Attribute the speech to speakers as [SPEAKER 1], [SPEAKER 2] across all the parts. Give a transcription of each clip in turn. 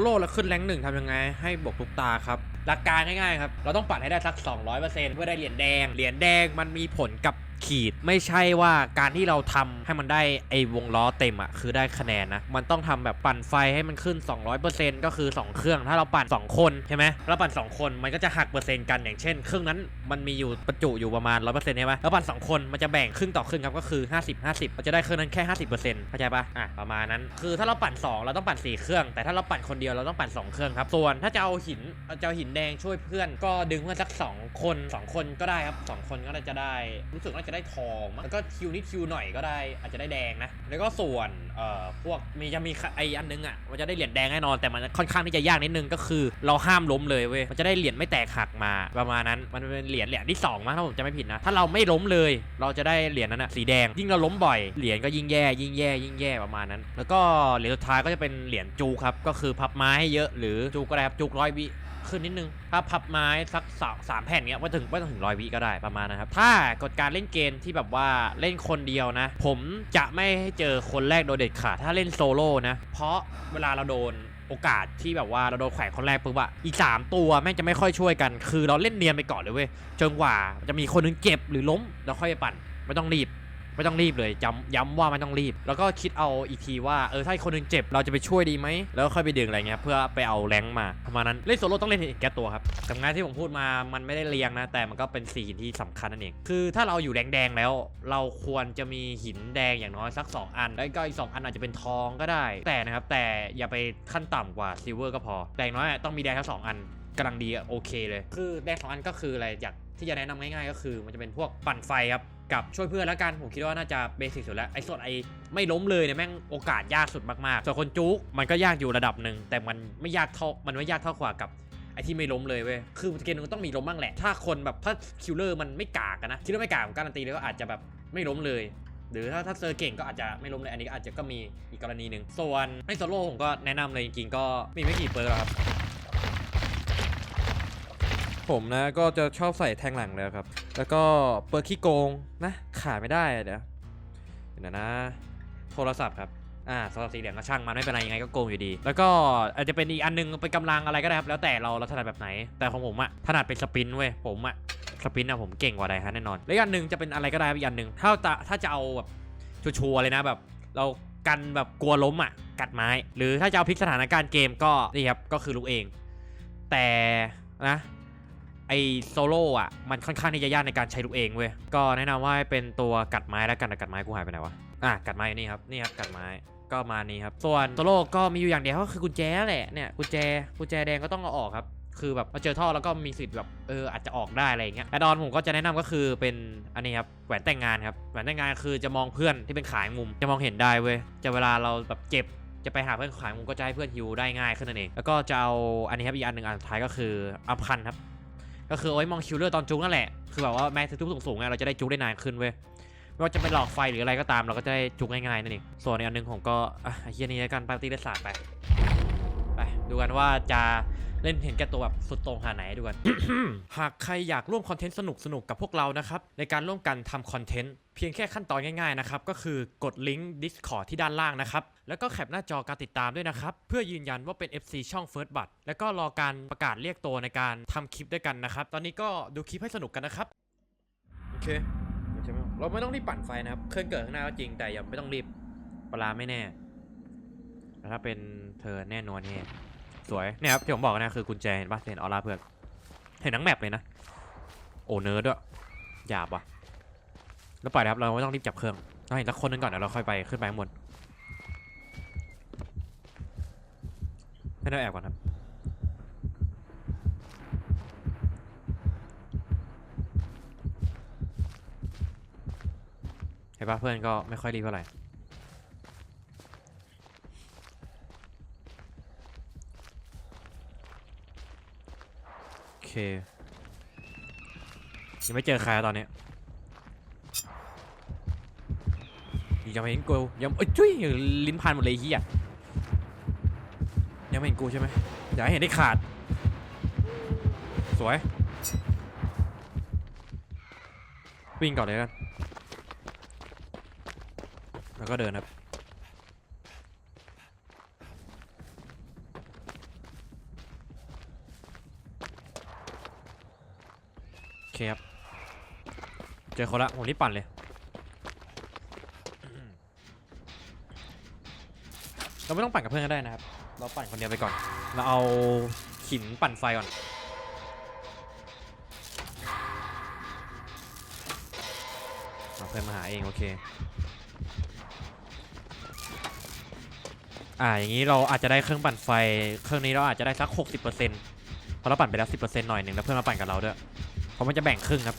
[SPEAKER 1] โล่แล้วขึ้นแรงหนึ่งทำยังไง ให้บวกทุกตาครับหลักการง่ายๆครับ เราต้องปัดให้ได้สัก 200%เพื่อได้เหรียญแดง เหรียญแดงมันมีผลกับ ขีด ไม่ใช่ว่าการที่เราทำให้มันได้ไอ้วงล้อเต็มอะคือได้คะแนนนะ มันต้องทำแบบปั่นไฟให้มันขึ้น 200%ก็คือ 2 เครื่อง ถ้าเราปั่น 2 คนใช่ไหมเราปั่น 2 คนมันก็จะหักเปอร์เซ็นต์กันอย่างเช่น เครื่องนั้นมันมีอยู่ประจุอยู่ประมาณ 100%ใช่ไหมแล้วปั่น 2 คนมันจะแบ่งครึ่งต่อครึ่งครับก็คือ 50 50มันจะได้เครื่องนั้นแค่50%เข้าใจปะอะประมาณนั้น คือถ้าเราปั่น 2 เราต้องปั่น 4 เครื่อง แต่ถ้าเราปั่นคนเดียวเราต้องปั่น 2 เครื่องครับส่วนถ้าจะเอาหินจะเอาหินแดงช่วยเพื่อนก็ดึงเพื่อนสัก 2 คน 2 คนก็ได้ครับ2คนก็จะได้รู้สึกว่าจะได้ทองมั้งแล้วก็คิวนิดคิวหน่อยก็ได้ อาจจะได้แดงนะ แล้วก็ส่วนเอ่อพวกมีจะมีไออันนึงอะมันจะได้เหรียญแดงแน่นอนแต่มันค่อนข้างที่จะยากนิดนึงก็คือ เราห้ามล้มเลยเว้ยมันจะได้เหรียญไม่แตกหักมาประมาณนั้นมันเป็นเหรียญเหรียญที่สองมั้งถ้าผมจะไม่ผิดนะถ้าเราไม่ล้มเลย เราจะได้เหรียญนั้นนะสีแดงยิ่งเราล้มบ่อยเหรียญก็ยิ่งแย่ ยิ่งแย่ยิ่งแย่ประมาณนั้น แล้วก็เหรียญสุดท้ายก็จะเป็นเหรียญจูครับก็คือพับไม้ให้เยอะหรือจูก็ได้ครับจูร้อยวิ ขึ้นนิดนึง ถ้าพับไม้สักสามสามแผ่นเงี้ยว่าถึงว่าถึงร้อยวิก็ได้ประมาณนะครับ ถ้ากฎการเล่นเกมที่แบบว่าเล่นคนเดียวนะ ผมจะไม่ให้เจอคนแรกโดยเด็ดขาดถ้าเล่นโซโล่นะ เพราะเวลาเราโดนโอกาสที่แบบว่าเราโดนแขวนคนแรกปุ๊บอะอีกสามตัวแม่งจะไม่ค่อยช่วยกัน คือเราเล่นเนียนไปก่อนเลยเว้ยจนกว่าจะมีคนหนึงเจ็บหรือล้มแล้วค่อยไปปั่นไม่ต้องรีบ ไม่ต้องรีบเลยย้ำย้ำว่าไม่ต้องรีบ แล้วก็คิดเอาอีกทีว่าเออถ้าคนหนึงเจ็บเราจะไปช่วยดีไหมแล้วค่อยไปดึงอะไรเงี้ยเพื่อไปเอาแรงมาประมาณนั้นเล่นโซโล่ต้องเล่นเห็นแก่ตัวครับกับงานที่ผมพูดมามันไม่ได้เรียงนะ แต่มันก็เป็นสีที่สำคัญนั่นเองคือถ้าเราอยู่แดงแดงแล้ว เราควรจะมีหินแดงอย่างน้อยสัก 2 อัน แล้วก็อีก 2 อันอาจจะเป็นทองก็ได้ แต่นะครับแต่อย่าไปขั้นต่ำกว่าซิลเวอร์ก็พอแต่อย่างน้อยต้องมีแดงทั้งสองอัน กำลังดีอะโอเคเลย คือแดงสองอันก็คืออะไรอยากที่จะแนะนำง่ายๆ ก็คือมันจะเป็นพวกปั่นไฟครับกับช่วยเพื่อนแล้วกันผมคิดว่าน่าจะเบสิกสุดแล้วไอ้ส่วนไอ้ไม่ล้มเลยเนี่ยแม่งโอกาสยากสุดมากๆส่วนคนจุกมันก็ยากอยู่ระดับหนึ่งแต่มันไม่ยากเท่ามันไม่ยากเท่ากว่ากับไอ้ที่ไม่ล้มเลยเว้ย คือเกมนึงต้องมีล้มบ้างแหละ ถ้าคนแบบถ้าคิลเลอร์มันไม่กากอะนะ คิลเลอร์ไม่กากผมการันตีเลยว่าอาจจะแบบไม่ล้มเลย หรือถ้าถ้าเซอร์เก่งก็อาจจะไม่ล้มเลย อันนี้ก็อาจจะก็มีอีกกรณีหนึ่ง ส่วนไอ้โซโล่ผมก็แนะนำเลยจริงๆก็มีไม่กี่เปิร์กครับ ผมนะก็จะชอบใส่แทงหลังเลยครับ แล้วก็เปิร์ขี้โกงนะขาดไม่ได้อะเดี๋ยวเดี๋ยวนะ โทรศัพท์ครับอ่าโทรศัพท์สีเหลืองก็ช่างมันไม่เป็นไรยังไงก็โกงอยู่ดี แล้วก็อาจจะเป็นอีกอันนึงเป็นกำลังอะไรก็ได้ครับ แล้วแต่เราเราถนัดแบบไหน แต่ของผมอะถนัดเป็นสปินเว้ยผมอะสปินอะผมเก่งกว่าใดฮะแน่นอนแล้วอันหนึ่งจะเป็นอะไรก็ได้อีกอันหนึ่งถ้าจะถ้าจะเอาแบบชัวร์เลยนะแบบ เรากันแบบกลัวล้มอะกัดไม้ หรือถ้าจะเอาพลิกสถานการณ์เกมก็นี่ครับก็คือลูกเอง แต่นะ ไอโซโล่อะมันค่อนข้างที่จะยากในการใช้ลูกเองเว้ย ก็แนะนำว่าเป็นตัวกัดไม้แล้วกันแต่กัดไม้กูหายไปไหนวะ อะกัดไม้นี่ครับ นี่ครับกัดไม้ ก็มานี้ครับ ส่วนโซโล่ก็มีอยู่อย่างเดียวก็คือกุญแจแหละ เนี่ยกุญแจ กุญแจแดงก็ต้องเอาออกครับ คือแบบมาเจอท่อแล้วก็มีสิทธิ์แบบเอออาจจะออกได้อะไรอย่างเงี้ยแอดออนผมก็จะแนะนำก็คือเป็นอันนี้ครับแหวนแต่งงานครับ แหวนแต่งงานคือจะมองเพื่อนที่เป็นขายมุม จะมองเห็นได้เว้ย จะเวลาเราแบบเจ็บจะไปหาเพื่อนขายมุมก็จะให้เพื่อนฮิวได้ง่ายขึ้นนั่นเอง แล้วก็จะเอาอันนี้ครับอีกอันหนึ่งอันสุดท้ายก็คืออัพคันครับ ก็คือเอาไว้มองคิวเลอร์ตอนจุกนั่นแหละ คือแบบว่าแม้จะจุกสูงๆไงเราจะได้จุกได้นานขึ้นเว้ย ไม่ว่าจะเป็นหลอกไฟหรืออะไรก็ตามเราก็จะได้จุกง่ายๆนั่นเอง ส่วนในอันหนึงผมก็อะไอ้เฮียนี่แล้วกันปาร์ตี้เลสาสตร์ไป ไปดูกันว่าจะ เล่นเห็นแก่ตัวแบบสุดโต่งขนาไหนดูกันหากใครอยากร่วมคอนเทนต์สนุกๆกับพวกเรานะครับในการร่วมกันทำคอนเทนต์เพียงแค่ขั้นตอนง่ายๆนะครับก็คือกดลิงก์ Discord ที่ด้านล่างนะครับแล้วก็แคปหน้าจอการติดตามด้วยนะครับเพื่อยืนยันว่าเป็น FC ช่อง First b u t แล้วก็รอการประกาศเรียกตัวในการทำคลิปด้วยกันนะครับตอนนี้ก็ดูคลิปให้สนุกกันนะครับโอเคใช่ไหมเราไม่ต้องรีบปั่นไฟนะครับเครื่องเกิดข้างหน้าก็จริงแต่อย่าไม่ต้องรีบเวลาไม่แน่แต่ถ้าเป็นเธอแน่นอนเนี่ย สวยเนี่ยครับที่ผมบอกนะคือกุญแจเห็นปะเห็นออร่าเพื่อนเห็นทั้งแมปเลยนะโอเนิร์ดด้วยหยาบว่ะแล้วไปนะครับเราไม่ต้องรีบจับเครื่องเราเห็นสักคนนึงก่อนเดี๋ยวเราค่อยไปขึ้นไปข้างบนให้เราแอบก่อนครับเห็นปะเพื่อนก็ไม่ค่อยรีบเท่าไหร่ เคยังไม่เจอใครตอนนี้ยังไม่เห็นกูยังเอ้ยจุ้ยลิ้นพันหมดเลยเฮียยังไม่เห็นกูใช่ไหมอยากให้เห็นได้ขาด สวย วิ่งก่อนเลยกันแล้วก็เดินครับ ครับ เจอคนละผมรีบปั่นเลยเราไม่ต้องปั่นกับเพื่อนก็ได้นะครับ เราปั่นคนเดียวไปก่อน เราเอาหินปั่นไฟก่อนเอาเพื่อนมาหาเองโอเค อ่าอย่างนี้เราอาจจะได้เครื่องปั่นไฟ เครื่องนี้เราอาจจะได้สัก 60%เพราะเราปั่นไปแล้ว 10%หน่อยหนึ่งแล้วเพื่อนมาปั่นกับเราด้วย ราะมันจะแบ่งครึ่งครับ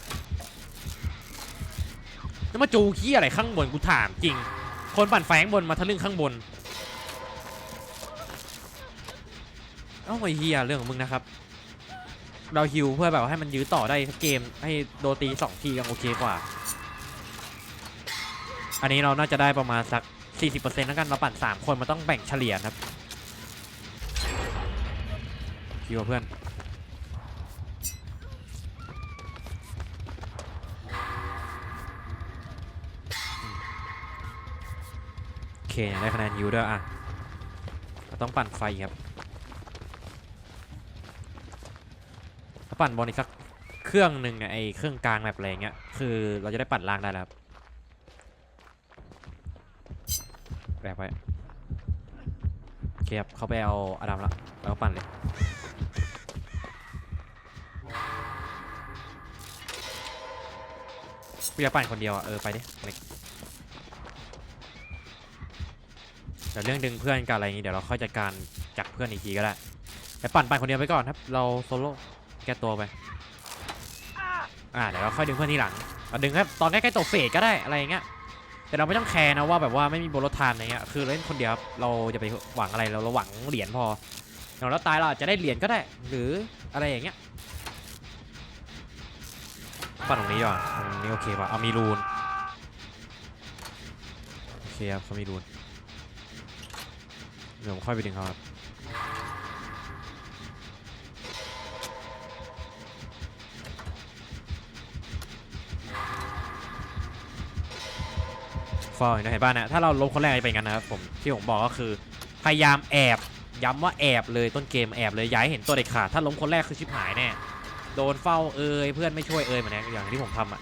[SPEAKER 1] แล้วมาจูขี้อะไรข้างบนกูถามจริง คนปั่นไฟข้างบนมาทะลึ่งข้างบนเอ้าไอ้เฮียเรื่องของมึงนะครับ เราฮิวเพื่อแบบว่าให้มันยื้อต่อได้เกมให้โดตีสองทียังโอเคกว่า อันนี้เราน่าจะได้ประมาณสัก 40%แล้วกันเราปั่น 3 คนมันต้องแบ่งเฉลี่ยครับฮิวเพื่อน เคได้คะแนนฮิวด้วยอะเราต้องปั่นไฟครับถ้าปั่นบอลอีกสักเครื่องหนึ่งเนี่ยไอเครื่องกลางแบบอะไรเงี้ยคือเราจะได้ปั่นล่างได้แล้วแบบไปโอเคครับเขาไปเอาอดัมละแล้วก็ปั่นเลยกูอยาปั่นคนเดียวอะเออไปดิเล็ก เดี๋ยวเรื่องดึงเพื่อนกับอะไรอย่างงี้เดี๋ยวเราค่อยจัดการจากเพื่อนอีกทีก็ได้แต่ปั่นปั่นคนเดียวไปก่อนครับ เราโซโล่แก้ตัวไปอ่าเดี๋ยวเราค่อยดึงเพื่อนทีหลังเราดึงแค่ตอนใกล้ๆตัวเฟสก็ได้อะไรอย่างเงี้ยแต่เราไม่ต้องแคร์นะว่าแบบว่าไม่มีโบโลทานอะไรเงี้ยคือเล่นคนเดียวเราจะไปหวังอะไรเราเราหวังเหรียญพออย่างเราตายเราอาจจะได้เหรียญก็ได้ หรืออะไรอย่างเงี้ยปั่นตรงนี้ดีกว่าตรงนี้โอเคป่ะเอามีรูนโอเคครับเขามีรูน เดี๋ยวผมค่อยไปดึงเขาครับฟอลนะเห็นป่ะนี่ยถ้าเราลบคนแรกจะเป็นกันนะครับผมที่ผมบอกก็คือ พยายามแอบ ย้ำว่าแอบเลยต้นเกมแอบเลยย้ายเห็นตัวเด็ดขาดถ้าล้มคนแรกคือชิบหายแน่โดนเฝ้าเอ่ยเพื่อนไม่ช่วยเอ่ยเหมือนอย่างที่ผมทำอะ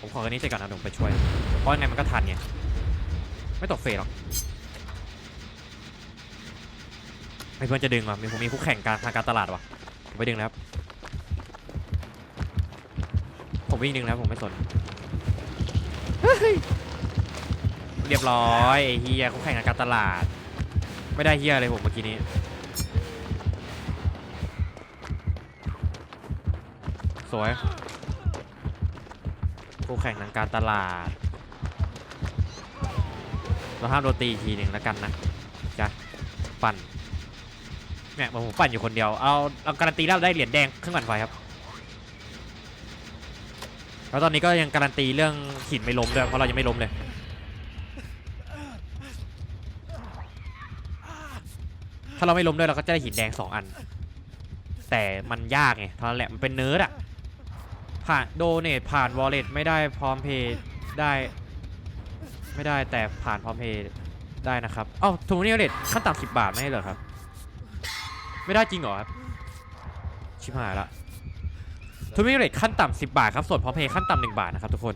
[SPEAKER 1] ผมขอแค่นี้เสร็จก่อนนะผมไปช่วยเพราะยังไงมันก็ทันไงไม่ตกเฟรหรอก ไม่เพื่อนจะดึงว่ะมีผมมีคู่แข่งการทางการตลาดว่ะผมไปดึงแล้วผมวิ่งดึงแล้วผมไม่สนเรียบร้อยไอ้เฮียคู่แข่งทางการตลาด ไม่ได้เฮียเลยผมเมื่อกี้นี้สวยคู่แข่งทางการตลาด เราห้ามโดนตีอีกทีหนึ่งแล้วกันนะจ้ะปั่น เนี่ยผมปั่นอยู่คนเดียว เอาเอาการันตีแล้วได้เหรียญแดงเครื่องปั่นไฟครับ แล้วตอนนี้ก็ยังการันตีเรื่องหินไม่ล้มด้วยเพราะเรายังไม่ล้มเลย ถ้าเราไม่ล้มด้วยเราก็จะได้หินแดงสองอัน แต่มันยากไงเท่านั้นแหละมันเป็นเนิร์ดอะผ่านโดเนทผ่านวอลเล็ตไม่ได้พร้อมเพย์ได้ ไม่ได้แต่ผ่านพร้อมเพย์ได้นะครับเอ้าทูนี่วอลเล็ตขั้นต่ำสิบบาทไม่ใช่เหรอครับ ไม่ได้จริงเหรอครับ ชิบหายละทูมิเรทขั้นต่ำ10บาทครับ ส่วนพร้อมเพย์ขั้นต่ำหนึ่งบาทนะครับทุกคน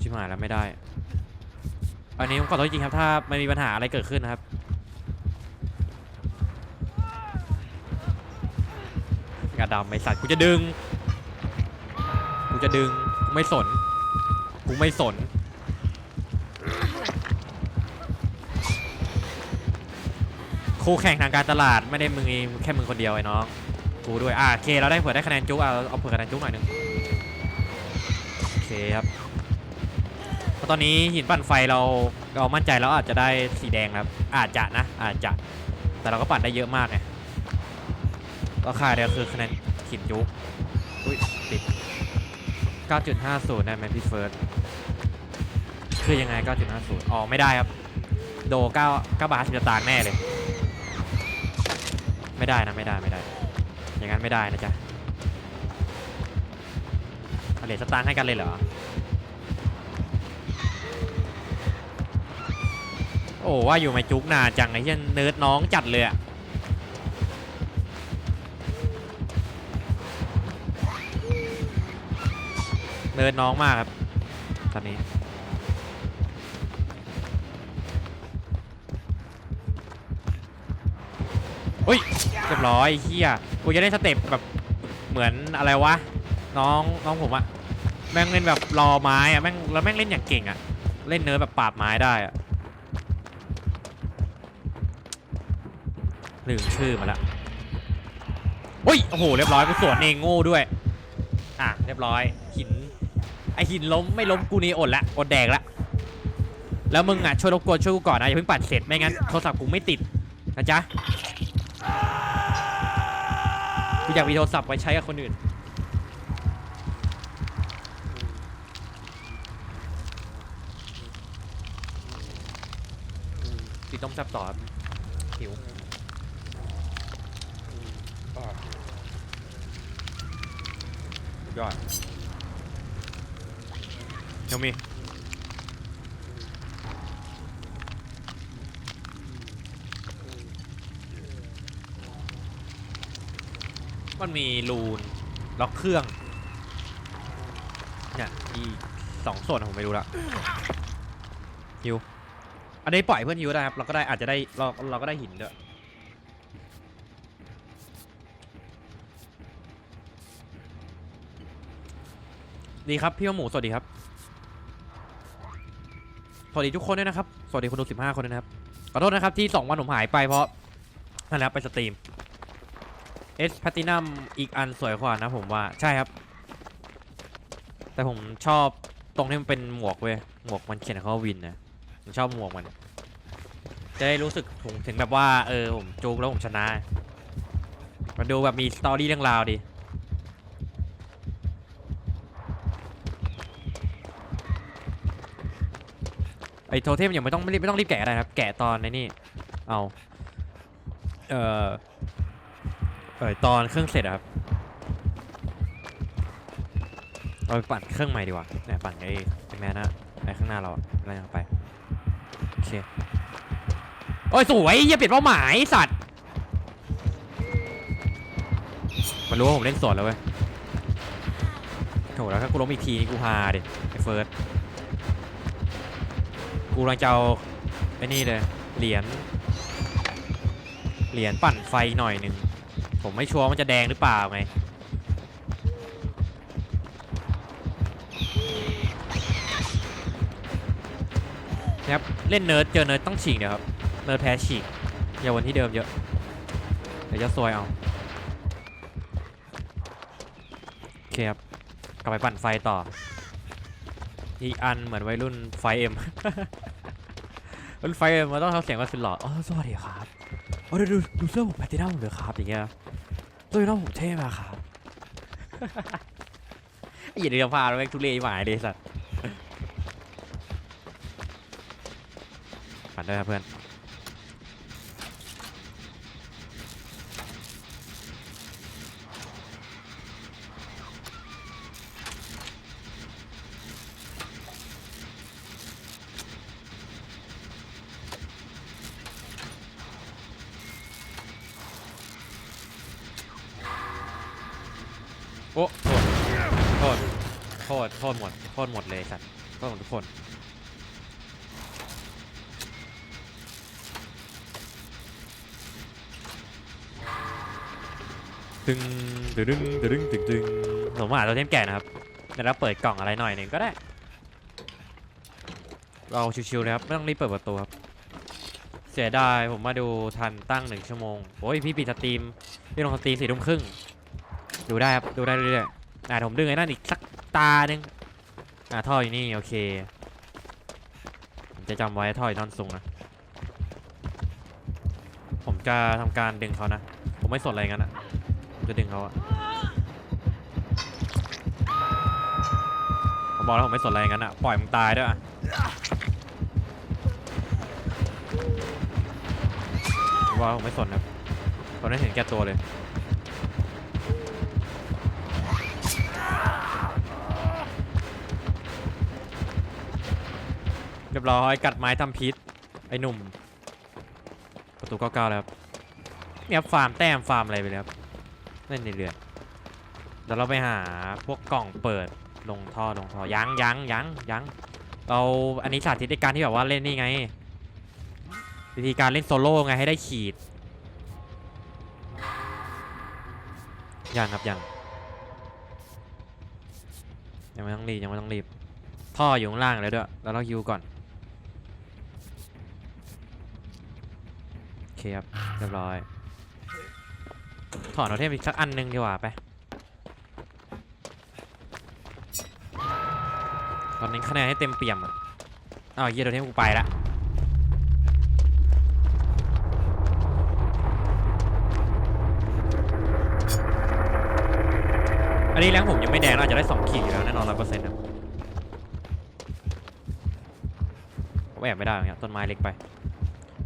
[SPEAKER 1] ชิบหายแล้วไม่ได้ อันนี้ผมขอโทษจริงครับ ถ้ามันมีปัญหาอะไรเกิดขึ้นนะครับ กระดำไม่สัตว์กูจะดึง กูจะดึง กูไม่สน กูไม่สน คู่แข่งทางการตลาดไม่ได้มึงเองแค่มึงคนเดียวไอ้น้องกูด้วยอะโอเคเราได้เผื่อได้คะแนนจุ๊กเอาเอาเผื่อคะแนนจุ๊กหน่อยหนึงโอเคครับเพราะตอนนี้หินปั่นไฟเราเรามั่นใจแล้วอาจจะได้สีแดงครับ อาจจะนะอาจจะแต่เราก็ปั่นได้เยอะมากไงก็ค่าเดียวคือคะแนนหินจุ๊กอุ้ยติด9.50ได้ไหมพี่เฟิร์สคือยังไง 9.50อ๋อไม่ได้ครับ โด9 9บาท50สตางค์แน่เลย ไม่ได้นะไม่ได้ไม่ได้ อย่างนั้นไม่ได้นะจ๊ะเหรียญสตางค์ให้กันเลยเหรอ โอ้ว่าอยู่ไม่จุกนาจังไอ้เช่นเนิร์ดน้องจัดเลยอะเนิร์ดน้องมากครับ ตอนนี้ ร้อยเฮียกูจะได้สเต็ปแบบเหมือนอะไรวะ น้องน้องผมอะแม่งเล่นแบบรอไม้อะแม่งแล้วแม่งเล่นอย่างเก่งอะเล่นเนื้อแบบปราบไม้ได้อะลืมชื่อมาละอุ้ย โอ้โห เรียบร้อย กูสวนเองโง่ด้วย อะ เรียบร้อย หิน ไอหินล้ม ไม่ล้มกูนี่อดละ อดแดกละ แล้วมึงอะ ช่วยรบกวนช่วยกูก่อนนะ อย่าเพิ่งปัดเสร็จ ไม่งั้นโทรศัพท์กูไม่ติด นะจ๊ะ กูอยากมีโทรศัพท์ไว้ใช้กับคนอื่นตีต้มแซ่บต่อครับหิวสุดยอดยังมี มันมีรูนล็อกเครื่องเนี่ยอีสองส่วนผมไม่รู้ละฮิวอันนี้ปล่อยเพื่อนฮิวได้ครับเราก็ได้อาจจะได้เราเราก็ได้หินด้วยดีครับพี่ว่าหมูสวัสดีครับสวัสดีทุกคนด้วยนะครับสวัสดีคนดู15 คนด้วยนะครับขอโทษนะครับที่ 2 วันผมหายไปเพราะนั่นแหละครับไปสตรีม เอสแพตินัมอีกอันสวยกว่านะผมว่าใช่ครับ แต่ผมชอบตรงที่มันเป็นหมวกเว้ยหมวกมันเขียนเขาว่าวินนะผมชอบหมวกมัน จะได้รู้สึกถึงถึงแบบว่าเออผมจูกแล้วผมชนะมันดูแบบมีสตอรี่เรื่องราวดีไอโทเทมยังไม่ต้องไม่รีบไม่ต้องรีบแกะอะไรครับ แกะตอนในนี่เอาเอ่อ เออตอนเครื่องเสร็จอะครับเราไปปั่นเครื่องใหม่ดีกว่าเนี่ยปั่นไอ้ไอ้แม่นะไอ้ข้างหน้าเราอะอะไรอย่างไปโอเคโอ้ยสวยอย่าเปลี่ยนเป้าหมายสัตว์มันรู้ว่าผมเล่นสวนแล้วเว้ยโถแล้วถ้ากูล้มอีกทีนี่กูฮาดิไอ้เฟิร์สกูกำลังจะเอาไอ้นี่เลยเหรียญเหรียญปั่นไฟหน่อยหนึ่ง ผมไม่ชัวร์ว่ามันจะแดงหรือเปล่าไงนะครับเล่นเนิร์ดเจอเนิร์ดต้องฉีกเดี๋ยวครับเนิร์ดแพ้ฉีกอย่าวนที่เดิมเยอะเดี๋ยวจะซวยเอาโอเคครับกลับไปปั่นไฟต่ออีกอันเหมือนวัยรุ่นไฟเอ็มรุ่นไฟเอ็มมันต้องทำเสียงว่าสุดหล่ออ๋อสวัสดีครับโอ้ดูดูดูเสื้อผมแพทตินัมเลยครับอย่างเงี้ย ตัวน้องผมเท่มากครับอย่าเดือดพาแล้วแม่งทุเรศหมายเลยสัตว์ปั่นด้วยครับเพื่อน โทษโทษหมดหมดเลยสัตว์โทษหมดทุกคนตึงตึงตึงตึงตึงตึงผมหาตัวเทมแก่นะครับแล้วเปิดกล่องอะไรหน่อยหนึ่งก็ได้ เราชิวๆเลยครับไม่ต้องรีบเปิดประตูครับ เสียดายผมมาดูทันตั้งหนึ่งชั่วโมงโอ้ยพี่ปิดสตรีมพี่ลงสตรีมสี่ทุ่มครึ่งดูได้ครับ ดูได้เรื่อยๆอ่าผมดึงไอ้นั่นอีกสักตาหนึ่ง อ่าท่ออยู่นี่โอเคผมจะจำไว้ท่ออยู่ท่อนสูงนะผมจะทำการดึงเขานะ ผมไม่สนอะไรงั้นอะผมจะดึงเขาอะผมบอกแล้วผมไม่สนอะไรงั้นอะปล่อยมึงตายด้วยอะผมบอกแล้วผมไม่สนครับผมได้เห็นแก่ตัวเลย เรียบร้อยกัดไม้ทำพิษไอ้หนุ่ม ประตูเก้าเก้าแล้วครับเนี่ยฟาร์มแต้มฟาร์มอะไรไปแล้วครับเล่นในเรือเดี๋ยวเราไปหาพวกกล่องเปิดลงท่อลงท่อยังยังยังยังเราอันนี้สาธิตในการที่แบบว่าเล่นนี่ไง วิธีการเล่นโซโล่ไงให้ได้ขีดยังครับยังยังไม่ต้องรีบยังไม่ต้องรีบท่ออยู่ข้างล่างเลยด้วยแล้วเราฮิวก่อนโอ เคครับ เรียบร้อย ถอนเอาเทมอีกสักอันหนึ่งดีกว่าไป ตอนนี้คะแนนให้เต็มเปี่ยมอะอ้าวเยียดเทมกูไปละอันนี้แรงผมยังไม่แดงอาจจะได้สองขีดอยู่แล้วแน่นอนร้อยเปอร์เซ็นต์ครับผมแอบไม่ได้เงี้ยต้นไม้เล็กไป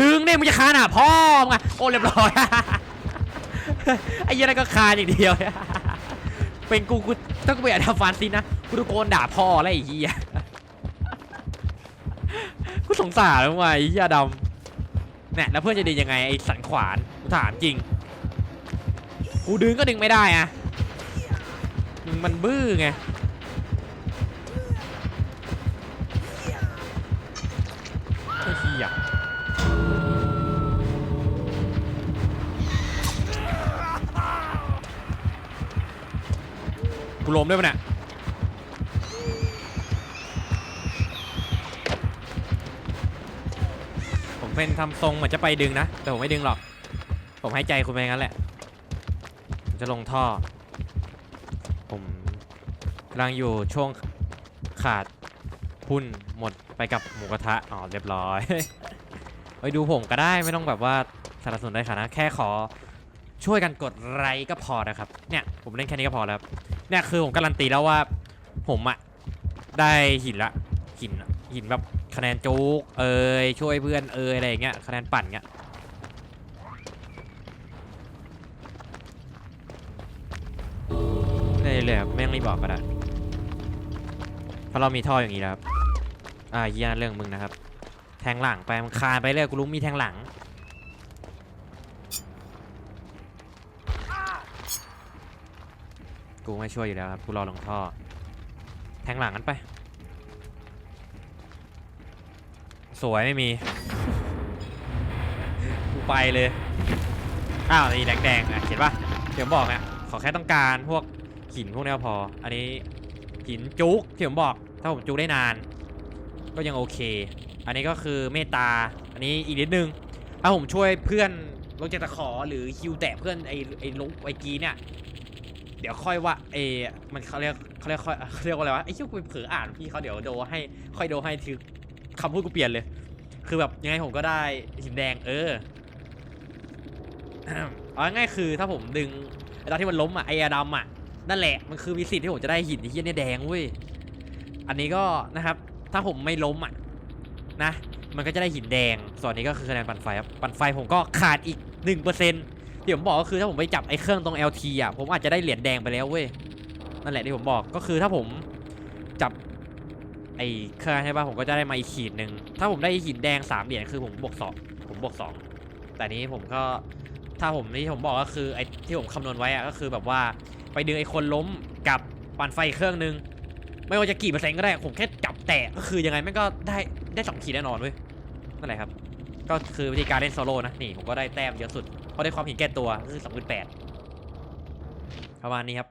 [SPEAKER 1] ดึงเนี่ยมึงจะคานอะพ่อมึงอะโอ้เรียบร้อยไอ้ยันนนก็คานอย่างเดียวเป็นกูกูต้องไปอ่านทำฟันซินะกูตะโกนด่าพ่อแล้วไอ้เหี้ยกูสงสารมึงว่ะไอ้เหี้ยดำเนี่ยแล้วเพื่อนจะดียังไงไอ้สันขวานกูถามจริงกูดึงก็ดึงไม่ได้อะมันบื้อไง ลมด้วยปะเนี่ยผมเป็นทำทรงเหมือนจะไปดึงนะ แต่ผมไม่ดึงหรอก ผมให้ใจคุณไปงั้นแหละ ผมจะลงท่อ ผมกำลังอยู่ช่วงขาดหุ้นหมดไปกับหมูกระทะ อ๋อ เรียบร้อยไปดูผมก็ได้ไม่ต้องแบบว่าสนับสนุนได้ค่ะนะ แค่ขอช่วยกันกดไลค์ก็พอนะครับ เนี่ย ผมเล่นแค่นี้ก็พอแล้ว เนี่ยคือผมการันตีแล้วว่า ผมอะได้หินละหินหินแบบคะแนนจุกเอยช่วยเพื่อนเอยอะไรอย่างเงี้ยคะแนนปั่นเงี้ยได้เลยครับไม่งรีบบอกก็ได้เพราะเรามีท่ออย่างนี้แล้วครับอ่าเยี่ยนเรื่องมึงนะครับ แทงหลังไปมันคานไปเลยกูรู้มีแทงหลัง กูไม่ช่วยอยู่แล้วครับ กูรอลงท่อ แทงหลังกันไป สวยไม่มี กูไปเลย อ้าวนี่แดงแดงๆอะเห็นปะเดี๋ยวบอกอะขอแค่ต้องการพวกหินพวกนี้พอ อันนี้หินจุกที่ผมบอก ถ้าผมจุกได้นาน ก็ยังโอเค อันนี้ก็คือเมตตาอันนี้อีกนิดนึง ถ้าผมช่วยเพื่อนลงจากตะขอหรือฮิวแตะเพื่อนไอ้ไอ้ลุกไอ้กีเนี่ย เดี๋ยวค่อยว่าเอมันเขาเรียกเขาเรียกค่อยเขาเรียกว่าอะไรวะไอ้เชี่ยกูเผลออ่านพี่เขาเดี๋ยวโดให้ ค่อยโดให้ถือคำพูดกูเปลี่ยนเลย คือแบบยังไงผมก็ได้หินแดง เออเอาง่ายคือถ้าผมดึงตอนที่มันล้มอะไอ้อดัมอะนั่นแหละมันคือมีสิทธิ์ที่ผมจะได้หินไอ้เหี้ยเนี่ยแดงเว้ยอันนี้ก็นะครับ ถ้าผมไม่ล้มอะนะ มันก็จะได้หินแดง ส่วนนี้ก็คือคะแนนปั่นไฟครับปั่นไฟผมก็ขาดอีก1% ที่ผมบอกก็คือถ้าผมไปจับไอ้เครื่องตรง LT อะผมอาจจะได้เหรียญแดงไปแล้วเว้ยนั่นแหละที่ผมบอกก็คือถ้าผมจับไอ้เครื่องใช่ป่ะผมก็จะได้มาอีกขีดหนึ่งถ้าผมได้หินแดง3เหรียญคือผมบวกสองผมบวก2แต่นี้ผมก็ถ้าผมที่ผมบอกก็คือไอ้ที่ผมคำนวณไว้อะก็คือแบบว่าไปดึงไอ้คนล้มกับปั่นไฟเครื่องหนึง ไม่ว่าจะกี่เปอร์เซ็นต์ก็ได้ผมแค่จับแตะก็คือยังไงแม่งก็ได้ได้สองขีดแน่นอนเว้ยนั่นแหละครับ ก็คือวิธีการเล่นโซโล่นะนี่ผมก็ได้แต้มเยอะสุด เพราะได้ความเห็นแก่ตัวคือสองหมื่นแปดประมาณนี้ครับ